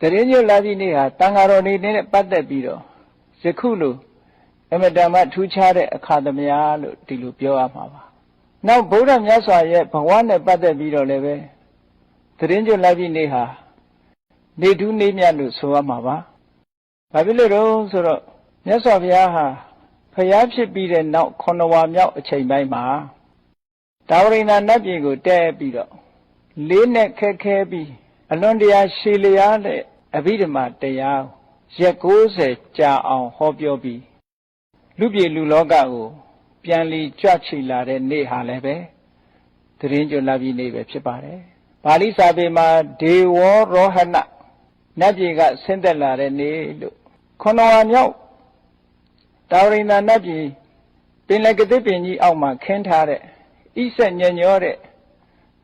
တရင်ညွတ်လာပြီးနေ့ဟာတန်ဃာတော်နေနဲ့ပတ်သက်ပြီးတော့ယခုလိုအမတန်မှထူးခြားတဲ့အခါသမယလို့ဒီလိုပြောရမှာပါနောက်ဗုဒ္ဓမြတ်စွာရဲ့ဘဝနဲ့ပတ်သက်ပြီးတော့လည်းပဲတရင်ညွတ်လာပြီးနေ့ဟာနေထူးနေမြတ်လို့ဆိုရမှာပါဘာဖြစ်လို့တော့ဆိုတော့မြတ်စွာဘုရားဟာဖျားဖြစ်ပြီးတဲ့နောက်ခုနဝါမြောက်အချိန်ပိုင်းမှာဒါဝရိန္ဒနတ်ပြည်ကိုတဲပြီးတော့လေးနဲ့ခက်ခဲပြီး အလွန်တရာရှည်လျားတဲ့အဘိဓမ္မာတရားရက်60ကြာအောင်ဟောပြောပြီးလူပြည်လူလောကကိုပြန်လီကြွချီလာတဲ့နေ့ဟာလည်းပဲသတရင်ကျွလာပြီးနေ့ပဲဖြစ်ပါတယ်။ပါဠိစာပေမှာဒေဝရောဟဏနတ်ပြည်ကဆင်းသက်လာတဲ့နေ့လို့ခုနဝါမြောက်တာဝရိန္ဒနတ်ပြည်ပင်လယ်ကတိပင်ကြီးအောက်မှာခင်းထားတဲ့ဣဆက်ညံ့ညောတဲ့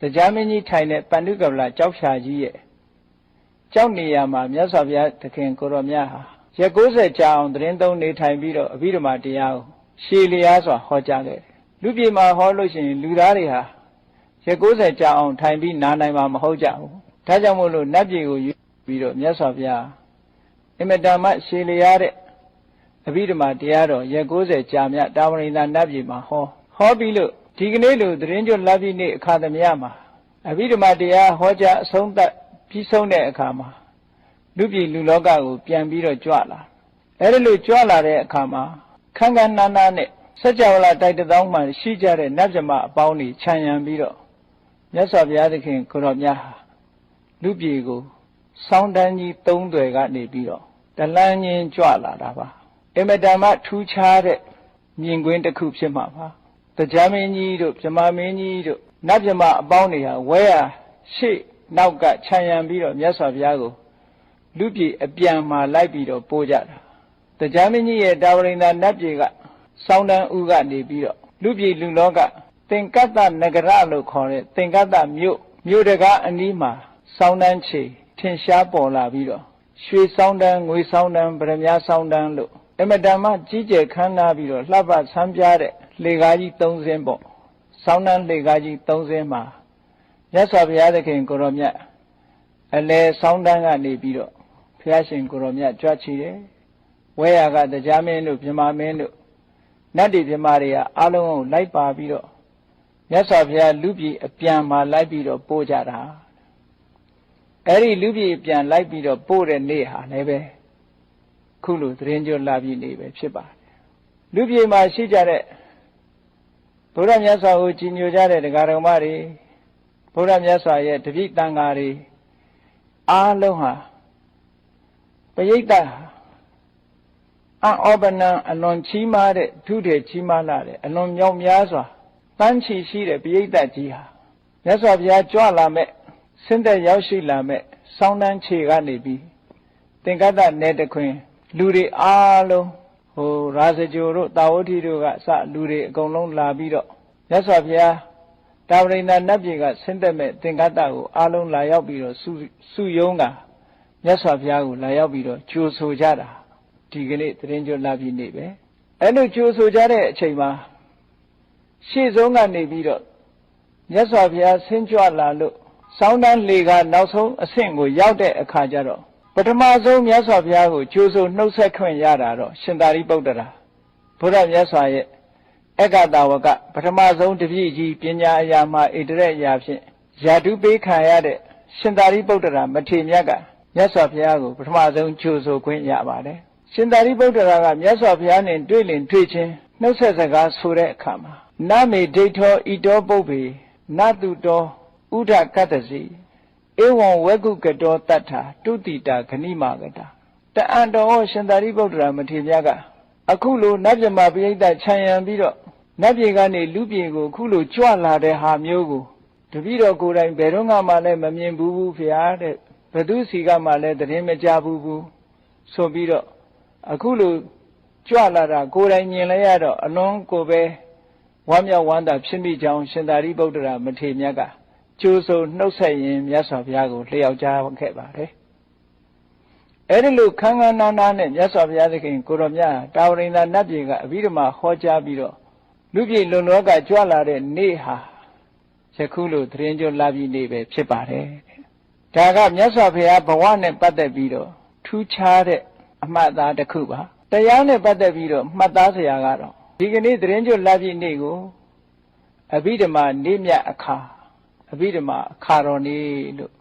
တရားမင်းကြီးထိုင်တဲ့ပန္ဓုကဗလာကြောက်ဖြာကြီးရဲ့ကြောက်နေရမှာမြတ်စွာဘုရားသခင်ကိုရောမြတ်ဟာရက်60ကြာအောင်သတင်းသုံးနေထိုင်ပြီးတော့အဘိဓမ္မာတရားကိုရှည်လျားစွာဟောကြားခဲ့တယ်လူပြည်မှာဟောလို့ရှိရင်လူသားတွေဟာရက်60ကြာအောင်ထိုင်ပြီးနားနိုင်မှာမဟုတ်ကြဘူးဒါကြောင့်မို့လို့နတ်ပြည်ကိုယူပြီးတော့မြတ်စွာဘုရားအင်မတန်မှရှည်လျားတဲ့အဘိဓမ္မာတရားတော်ရက်60ကြာမြတ်တာဝရိန္ဒနတ်ပြည်မှာဟောဟောပြီးလို့ဒီကနေ့လိုသတင်းကျွတ်လက်ပြီးနေ့အခါသမယမှာ အဘိဓမ္မာတရားဟောကြားအဆုံးသတ်ပြီးဆုံးတဲ့အခါမှာလူပြည်လူလောကကိုပြန်ပြီးတော့ကြွလာအဲ့ဒီလိုကြွလာတဲ့အခါမှာခန်းခန်းနားနားနဲ့စัจ java လာတိုက်တောင်းမှရှိကြတဲ့နတ်မြမအပေါင်းတွေခြံရံပြီးတော့မြတ်စွာဘုရားသခင်ကိုရောမြတ်ဟာလူပြည်ကိုစောင်းတန်းကြီးသုံးတွေကနေပြီးတော့တလန်းချင်းကြွလာတာပါအင်မတန်မှထူးခြားတဲ့မြင်ကွင်းတစ်ခုဖြစ်မှာပါတရားမင်းကြီးတို့ဗြဟ္မာမင်းကြီးတို့ နတ်ဗြဟ္မာအပေါင်းတွေဟာဝဲရရှေ့နောက်ကခြံရံပြီးတော့မြတ်စွာဘုရားကိုလူပြည်အပြန်မှာလိုက်ပြီးတော့ပို့ကြတာတရားမင်းကြီးရဲ့တာဝရိန္ဒနတ်ပြည်ကစောင်းတန်းဥကနေပြီးတော့လူပြည်လူလောကသင်္ကတ္တနဂရလို့ခေါ်တဲ့သင်္ကတ္တမြို့မြို့တကားအနီးမှာစောင်းတန်းချေထင်ရှားပေါ်လာပြီးတော့ရွှေစောင်းတန်းငွေစောင်းတန်းဗရမ ्या စောင်းတန်းလို့အမတန်မှကြီးကျယ်ခမ်းနားပြီးတော့လှပဆန်းပြားတဲ့လှေကားကြီး၃စင်းပေါ့ ဆောင်းနှန်းလှေကားကြီး၃စင်းမှာမြတ်စွာဘုရားသခင်ကိုရောမြတ်အလဲဆောင်းတန်းကနေပြီးတော့ဘုရားရှင်ကိုရောမြတ်ကြွချီတယ်ဝဲရကတရားမင်းတို့မြမမင်းတို့နတ်တွေမြမတွေကအားလုံးကိုလိုက်ပါပြီးတော့မြတ်စွာဘုရားလူပြည်အပြန်မှာလိုက်ပြီးတော့ပို့ကြတာအဲ့ဒီလူပြည်အပြန်လိုက်ပြီးတော့ပို့တဲ့နေ့ဟာလည်းပဲခုလိုသတင်းကြွလာပြီးနေပဲဖြစ်ပါတယ်လူပြည်မှာရှိကြတဲ့ ဘုရားမြတ်စွာကိုကြည်ညိုကြတဲ့တရားတော်မတွေဘုရားမြတ်စွာရဲ့တပိတန်ဃာတွေအားလုံးဟာပရိသတ်အဩပနံအလွန်ချီးမားတဲ့ထုထေချီးမားလာတဲ့အလွန်မြောက်များစွာတန်းချီရှိတဲ့ပရိသတ်ကြီးဟာမြတ်စွာဘုရားကြွလာမဲ့ဆင်းသက်ရောက်ရှိလာမဲ့စောင်းတန်းခြေကနေပြီးသင်္ကတ္တနယ်တခွင် လူတွေအားလုံး ဟိုရာဇကြိုတို့တာဝတိတို့ကစလူတွေအကုန်လုံးလာပြီးတော့မြတ်စွာဘုရားတာဝရိန္ဒနတ်ပြည်ကဆင်းသက်မဲ့သင်္ကတ္တကိုအားလုံးလာရောက်ပြီးတော့စုစုယုံကမြတ်စွာဘုရားကိုလာရောက်ပြီးတော့ကြိုဆိုကြတာဒီကနေ့တရင်ကျွလာပြီးနေပဲအဲ့လိုကြိုဆိုကြတဲ့အချိန်မှာရှေ့ဆုံးကနေပြီးတော့မြတ်စွာဘုရားဆင်းကြွလာလို့စောင်းတန်းလေကနောက်ဆုံးအဆင့်ကိုရောက်တဲ့အခါကျတော့ ပထမဆုံးမြတ်စွာဘုရားကိုကြိုးဆိုနှုတ်ဆက်ခွင့်ရတာတော့ရှင်သာရိပုတ္တရာဘုရားမြတ်စွာရဲ့အက္ကတာဝကပထမဆုံးတပြည့်ကြီးပညာအရာမှာဣတရက်အရာဖြင့်ယာတုပေးခံရတဲ့ရှင်သာရိပုတ္တရာမထေရမြတ်ကမြတ်စွာဘုရားကိုပထမဆုံးကြိုးဆိုခွင့်ရပါတယ်ရှင်သာရိပုတ္တရာကမြတ်စွာဘုရားနဲ့တွေ့လင်တွေ့ချင်းနှုတ်ဆက်စကားဆိုတဲ့အခါမှာနမေဒိဋ္ဌောဣတောပုပ္ပေနတုတောဥဒကတ္တစီ ဧဝံဝေကုကတောတတ္ထာတုတိတာခဏိမာကတာတအံတော်ရှင်သာရိပုတ္တရာမထေရမြတ်ကအခုလိုနတ်မြမပရိသတ်ခြံရံပြီးတော့နတ်ပြည်ကနေလူပြည်ကိုအခုလိုကြွလာတဲ့ဟာမျိုးကိုတပည့်တော်ကိုယ်တိုင်ဘယ်တော့မှလည်းမမြင်ဘူးဘူးဖျားတဲ့ဘသူစီကမှလည်းသတင်းမကြဘူးဘူးဆိုပြီးတော့အခုလိုကြွလာတာကိုယ်တိုင်မြင်လဲရတော့အလွန်ကိုပဲဝမ်းမြောက်ဝမ်းသာဖြစ်မိကြောင်းရှင်သာရိပုတ္တရာမထေရမြတ်က ကျိုးဆိုနှုတ်ဆက်ရင်မြတ်စွာဘုရားကိုလျှောက်ကြားခဲ့ပါတယ်အဲ့ဒီလိုခန်းခန်းနားနားနဲ့မြတ်စွာဘုရားသခင်ကိုရောမြတ်တာဝရိန္ဒနတ်ပြည်ကအဘိဓမ္မာဟောကြားပြီးတော့လူပြည်လုံလောကကြွလာတဲ့နေ့ဟာယခုလိုသတင်းကြလာပြီးနေ့ပဲဖြစ်ပါတယ်ဒါကမြတ်စွာဘုရားဘဝနဲ့ပတ်သက်ပြီးတော့ထူးခြားတဲ့အမှတ်အသားတစ်ခုပါတရားနဲ့ပတ်သက်ပြီးတော့မှတ်သားစရာကတော့ဒီကနေ့သတင်းကျွတ်လာပြည့်နေ့ကိုအဘိဓမ္မာနေ့မြတ်အခါ အဘိဓမ္မာအခါတော်နေ့လို့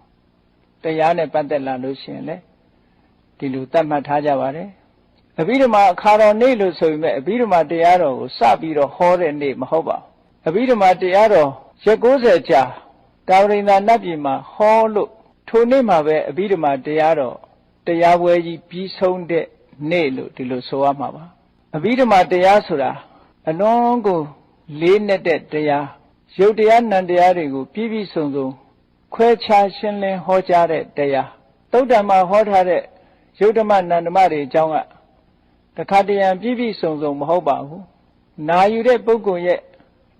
တရားနဲ့ပတ်သက်လာလို့ရှိရင်လေဒီလိုသတ်မှတ်ထားကြပါတယ်အဘိဓမ္မာအခါတော်နေ့လို့ဆိုပေမဲ့အဘိဓမ္မာတရားတော်ကိုစပြီးတော့ဟောတဲ့နေ့မဟုတ်ပါဘူးအဘိဓမ္မာတရားတော်ရက်90ကြာတာဝရိန္ဒနတ်ပြည်မှာဟောလို့ထိုနေ့မှာပဲအဘိဓမ္မာတရားတော်တရားပွဲကြီးပြီးဆုံးတဲ့နေ့လို့ဒီလိုဆိုရမှာပါအဘိဓမ္မာတရားဆိုတာအလွန်ကိုလေးနက်တဲ့တရား ရုပ်တရားနံတရားတွေကိုပြည့်ပြည့်စုံစုံခွဲခြားရှင်းလင်းဟောကြားတဲ့တရားသုတ္တံမှာဟောထားတဲ့ရုပ်ဓမ္မနန္ဓမတွေအကြောင်းကတခါတရံပြည့်ပြည့်စုံစုံမဟုတ်ပါဘူးနာယူတဲ့ပုဂ္ဂိုလ်ရဲ့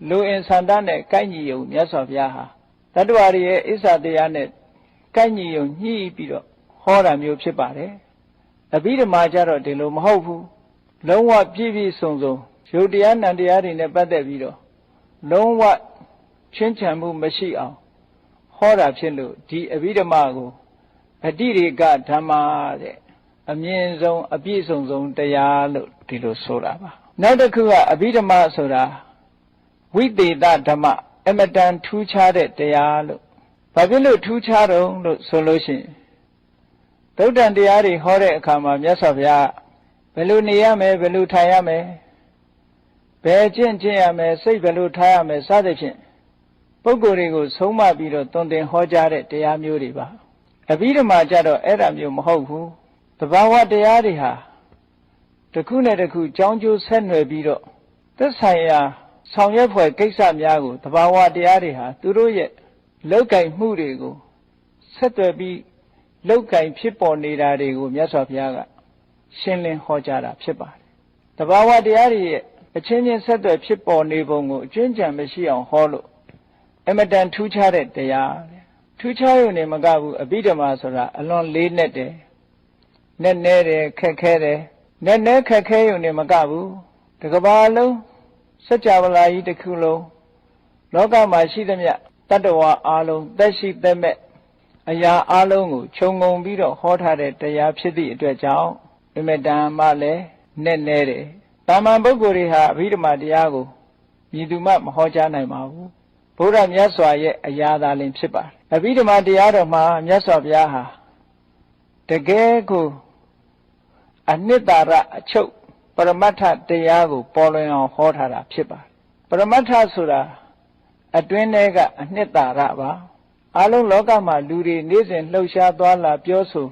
လူအင်ဆန္ဒနဲ့ကိုက်ညီုံမြတ်စွာဘုရားဟာတတ္တဝါတွေရဲ့အစ္ဆတရားနဲ့ကိုက်ညီုံညှိပြီးတော့ဟောတာမျိုးဖြစ်ပါတယ်အဘိဓမ္မာကြတော့ဒီလိုမဟုတ်ဘူးလုံးဝပြည့်ပြည့်စုံစုံရုပ်တရားနံတရားတွေနဲ့ပတ်သက်ပြီးတော့လုံးဝ ချင်းချံမှုမရှိအောင်ဟောတာဖြစ်လို့ဒီအဘိဓမ္မာကိုအတိရေကဓမ္မာတဲ့အမြင့်ဆုံးအပြည့်စုံဆုံးတရားလို့ဒီလိုဆိုတာပါနောက်တစ်ခုကအဘိဓမ္မာဆိုတာဝိသေသဓမ္မအမတန်ထူးခြားတဲ့တရားလို့ဘာဖြစ်လို့ထူးခြားတော့လို့ဆိုလို့ရှိရင်သုတ်တန်တရားတွေဟောတဲ့အခါမှာမြတ်စွာဘုရားဘယ်လိုနေရမယ်ဘယ်လိုထိုင်ရမယ်ဘယ်ကျင့်ကျင့်ရမယ်စိတ်ဘယ်လိုထားရမယ်စသဖြင့် ပုဂ္ဂိုလ်တွေကိုဆုံးမပြီးတော့သွန်သင်ဟောကြားတဲ့တရားမျိုးတွေပါအဘိဓမ္မာကြတော့အဲ့ဒါမျိုးမဟုတ်ဘူးတဘာဝတရားတွေဟာတစ်ခုနဲ့တစ်ခုကြောင်းကျိုးဆက်နွယ်ပြီးတော့သက်ဆိုင်ရာဆောင်ရွက်ဖွယ်ကိစ္စများကိုတဘာဝတရားတွေဟာသူတို့ရဲ့လောက်ကင်မှုတွေကိုဆက်သွယ်ပြီးလောက်ကင်ဖြစ်ပေါ်နေတာတွေကိုမြတ်စွာဘုရားကရှင်းလင်းဟောကြားတာဖြစ်ပါတယ်။တဘာဝတရားတွေရဲ့အချင်းချင်းဆက်သွယ်ဖြစ်ပေါ်နေပုံကိုအကျွမ်းကြံမရှိအောင်ဟောလို့ အမတန်ထူးခြားတဲ့တရားထူးခြားရုံနဲ့မကဘူးအဘိဓမ္မာဆိုတာအလွန်လေးနက်တယ်။နဲ့နဲတယ်ခက်ခဲတယ်။နဲ့နဲခက်ခဲရုံနဲ့မကဘူးတကဘာလုံးစัจ java လာကြီးတစ်ခုလုံးလောကမှာရှိသမျှတတ္တဝါအလုံးသက်ရှိသက်မဲ့အရာအလုံးကိုခြုံငုံပြီးတော့ဟောထားတဲ့တရားဖြစ်သည့်အတွက်ကြောင့်အမေတန်မှလည်းနဲ့နဲတယ်။တာမန်ပုဂ္ဂိုလ်တွေဟာအဘိဓမ္မာတရားကိုမြည်သူမှမဟောကြားနိုင်ပါဘူး။ ဘုရားမြတ်စွာရဲ့အရာသာလင်ဖြစ်ပါတယ်။အဘိဓမ္မာတရားတော်မှာမြတ်စွာဘုရားဟာတကယ်ကိုအနှစ်သာရအချုပ်ပရမတ္ထတရားကို ပေါ်လွင်အောင်ဟောထားတာဖြစ်ပါတယ်။ပရမတ္ထဆိုတာအတွင်းထဲကအနှစ်သာရပါအလုံးလောကမှာလူတွေနေ့စဉ်လှုပ်ရှားသွားလာပြောဆို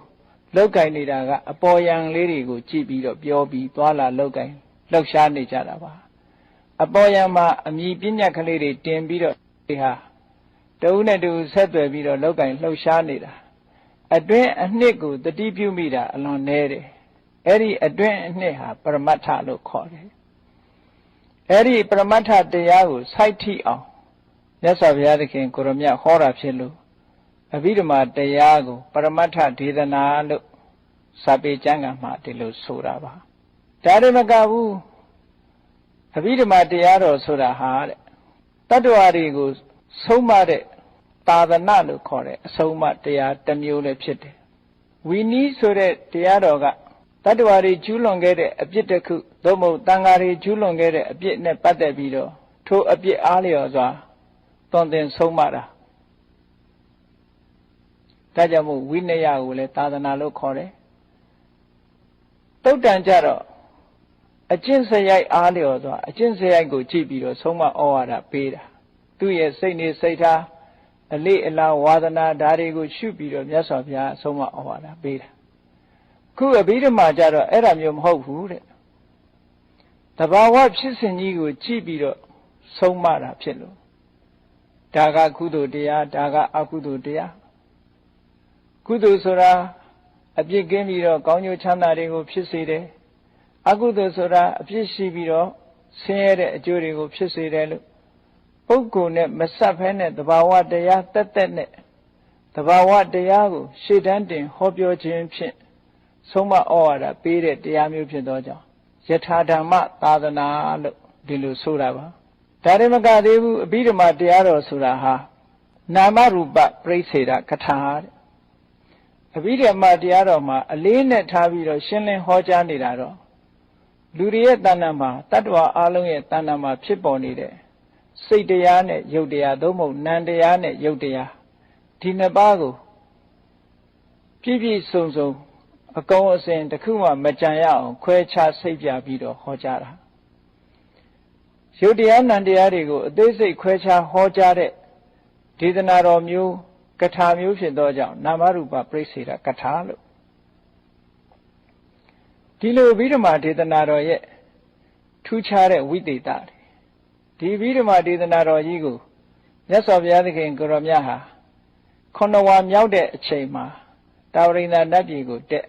လောက်ကင်နေတာကအပေါ်ယံလေးတွေကိုကြည့်ပြီးတော့ပြောပြီးသွားလာလောက်ကင်လှုပ်ရှားနေကြတာပါအပေါ်ယံမှာအမြည်ပညာကလေးတွေတင်ပြီးတော့ ဒီဟာတဦးနဲ့တူဆက်သွယ်ပြီးတော့လောက်ကင်လှုပ်ရှားနေတာအတွင်းအနှစ်ကိုတတိပြုမိတာအလွန်နဲတယ်အဲ့ဒီအတွင်းအနှစ်ဟာပရမတ္ထလို့ခေါ်တယ်အဲ့ဒီပရမတ္ထတရားကိုစိုက်ထိအောင်မြတ်စွာဘုရားသခင်ကိုရမြတ်ဟောတာဖြစ်လို့အဘိဓမ္မာတရားကို ပရမတ္ထဒေသနာလို့စာပေကျမ်းဂန်မှာဒီလိုဆိုတာပါဒါတွေမကဘူးအဘိဓမ္မာတရားတော်ဆိုတာဟာတဲ့ တတ္တဝါတွေကိုဆုံးမတဲ့သာသနာလို့ခေါ်တဲ့အဆုံးအမတရားတစ်မျိုးလည်းဖြစ်တယ်ဝီနီးဆိုတဲ့တရားတော်ကတတ္တဝါတွေကျူးလွန်ခဲ့တဲ့အပြစ်တစ်ခုသို့မဟုတ်တန်ဃာတွေကျူးလွန်ခဲ့တဲ့အပြစ်နဲ့ပတ်သက်ပြီးတော့ထိုအပြစ်အားလျော်စွာသွန်သင်ဆုံးမတာဒါကြောင့်မို့ဝိနည်းကိုလည်းသာသနာလို့ခေါ်တယ်တုတ်တန်ကြတော့ အကျင့်စရိုက်အားလျော်စွာအကျင့်စရိုက်ကိုကြည့်ပြီးတော့ဆုံးမဩဝါဒပေးတာသူ့ရဲ့စိတ်နေစိတ်ထားအလေးအလားဝါဒနာဓာတွေကိုရှုပြီးတော့မြတ်စွာဘုရားဆုံးမဩဝါဒပေးတာခုအဘိဓမ္မာကြတော့အဲ့ဒါမျိုးမဟုတ်ဘူးတဲ့တဘာဝဖြစ်စဉ်ကြီးကိုကြည့်ပြီးတော့ဆုံးမတာဖြစ်လို့ဒါကကုသိုလ်တရားဒါကအကုသိုလ်တရားကုသိုလ်ဆိုတာအပြစ်ကင်းပြီးတော့ကောင်းကျိုးချမ်းသာတွေကိုဖြစ်စေတယ် အကုသိုလ်ဆိုတာအပြစ်ရှိပြီးတော့ဆင်းရဲတဲ့အကျိုးတွေကိုဖြစ်စေတယ်လို့ပုဂ္ဂိုလ်နဲ့မဆက်ဖဲနဲ့တဘာဝတရားတက်တက်နဲ့တဘာဝတရားကို ရှေ့တန်းတင်ဟောပြောခြင်းဖြင့်ဆုံးမဩဝါဒပေးတဲ့တရားမျိုးဖြစ်သောကြောင့်ယထာဓမ္မသာသနာလို့ဒီလိုဆိုတာပါဒါရမကသေးဘူးအဘိဓမ္မာတရားတော်ဆိုတာဟာနာမရူပပြိစေတာကထာတဲ့အဘိဓမ္မာတရားတော်မှာအလေးနဲ့ထားပြီးတော့ရှင်းလင်းဟောကြားနေတာတော့ လူတွေရဲ့တဏ္ဍာမှာတတ္တဝါအလုံးရဲ့တဏ္ဍာမှာဖြစ်ပေါ်နေတဲ့စိတ်တရားနဲ့ယုတ်တရားသို့မဟုတ်နံတရားနဲ့ယုတ်တရားဒီနှစ်ပါးကိုပြည့်ပြည့်စုံစုံအကုန်အစင်တစ်ခုမှမကြံရအောင်ခွဲခြားစိတ်ပြပြီးတော့ဟောကြားတာယုတ်တရားနံတရားတွေကိုအသေးစိတ်ခွဲခြားဟောကြားတဲ့ဒေသနာတော်မျိုးကထာမျိုးဖြစ်သောကြောင့်နာမရူပပြိစေတာကထာလို့ ဒီလိုဗိဓမာဒေသနာတော်ရဲ့ထူးခြားတဲ့ဝိသေသတွေဒီဗိဓမာဒေသနာတော်ကြီးကိုမြတ်စွာဘုရားသခင်ကိုရောမြတ်ဟာခုနဝါမြောက်တဲ့အချိန်မှာတာဝရိန္ဒနတ်ပြည်ကိုတက်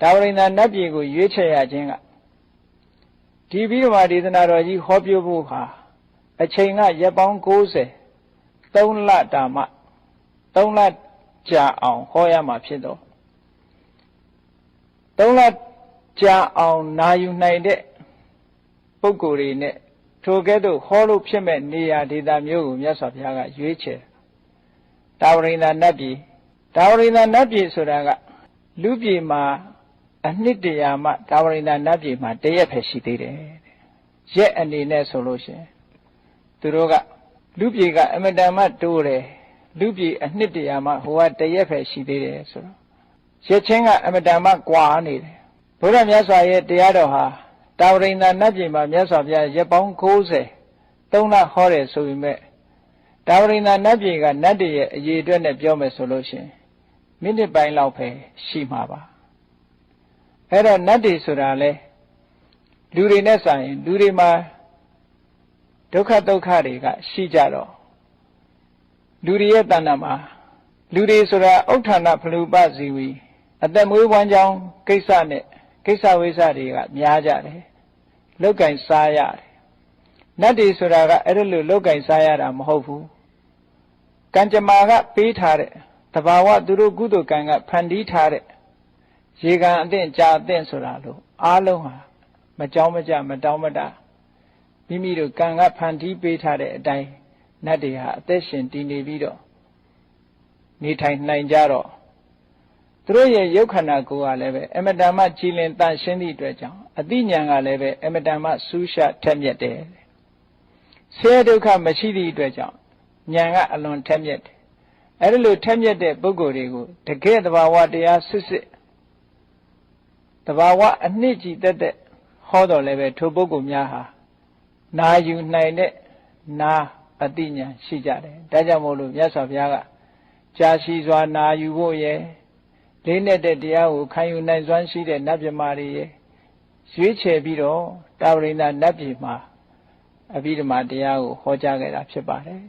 တာဝရိန္ဒနတ်ပြည်ကိုရွေးချယ်ရခြင်းကဒီဗိဓမာဒေသနာတော်ကြီးဟောပြောဖို့ဟာအချိန်ကရက်ပေါင်း90 3လတာမှ3လကြာအောင်ဟောရမှာဖြစ်တော့ 3လကြာအောင်နာယူနိုင်တဲ့ပုဂ္ဂိုလ်တွေနဲ့ထိုကဲ့သို့ဟောလို့ဖြစ်မဲ့နေရာဒေသမျိုးကိုမြတ်စွာဘုရားကရွေးချယ်တာဝရိန္ဒနတ်ပြည်တာဝရိန္ဒနတ်ပြည်ဆိုတာကလူပြည်မှာအနှစ်တရာမှတာဝရိန္ဒနတ်ပြည်မှာတရက်ပဲရှိသေးတယ်ရက်အနေနဲ့ဆိုလို့ရှိရင်သူတို့ကလူပြည်ကအမတန်မှတိုးတယ်လူပြည်အနှစ်တရာမှဟိုကတရက်ပဲရှိသေးတယ်ဆိုတော့ ရက်ချင်းကအမတန်မှကွာနေတယ်ဘုရားမြတ်စွာရဲ့တရားတော်ဟာတာဝရိန္ဒနတ်ပြည်မှာမြတ်စွာဘုရားရက်ပေါင်း90သုံးလဟောတယ်ဆိုပေမဲ့တာဝရိန္ဒနတ်ပြည်ကနတ်တည်းရဲ့အရေးအတွက်နဲ့ပြောမယ်ဆိုလို့ရှိရင်မိနစ်ပိုင်းလောက်ပဲရှိမှာပါအဲ့တော့နတ်တည်းဆိုတာလဲလူတွေနဲ့ဆိုင်လူတွေမှာဒုက္ခဒုက္ခတွေကရှိကြတော့လူတွေရဲ့တဏ္ဍာမှာလူတွေဆိုတာဥဋ္ဌာဏဖလူပဇီဝီ အသက်မွေးဝမ်းကြောင်းကိစ္စနဲ့ကိစ္စဝိစ္စတွေကများကြတယ်လောက်ကင်စားရတယ်နတ်တွေဆိုတာကအဲ့ဒါလိုလောက်ကင်စားရတာမဟုတ်ဘူးကံကြမ္မာကပေးထားတဲ့တဘာဝသူတို့ကုသိုလ်ကံကဖန်တီးထားတဲ့ရေကံအသင့်ကြာအသင့်ဆိုတာလို့အားလုံးဟာမကြောင်းမကြမတောင်းမတမိမိတို့ကံကဖန်တီးပေးထားတဲ့အတိုင်းနတ်တွေဟာအသက်ရှင်တည်နေပြီးတော့နေထိုင်နိုင်ကြတော့ သူတို့ရဲ့ရုပ်ခန္ဓာကိုယ်ကလည်းပဲအမတန်မှကြည်လင်တန့်ရှင်းသည့်အတွက်ကြောင့်အသိဉာဏ်ကလည်းပဲအမတန်မှစူးရှထက်မြက်တယ်ဆဲဒုက္ခမရှိသည့်အတွက်ကြောင့်ဉာဏ်ကအလွန်ထက်မြက်တယ်အဲ့ဒီလိုထက်မြက်တဲ့ပုဂ္ဂိုလ်တွေကိုတကယ်တဘာဝတရားစစ်စစ်တဘာဝအနှစ်ကြည်တက်တဲ့ဟောတော်လည်းပဲထိုပုဂ္ဂိုလ်များဟာနာယူနိုင်တဲ့နာအတိညာရှိကြတယ်ဒါကြောင့်မို့လို့မြတ်စွာဘုရားကကြာရှိစွာနာယူဖို့ရဲ့ လေးနဲ့တဲ့တရားကိုခံယူနိုင်စွမ်းရှိတဲ့နတ်မြမာတွေရဲ့ရွေးချယ်ပြီးတော့တာဝရိန္ဒနတ်ပြည်မှာအဘိဓမ္မာတရားကိုဟောကြားခဲ့တာဖြစ်ပါတယ်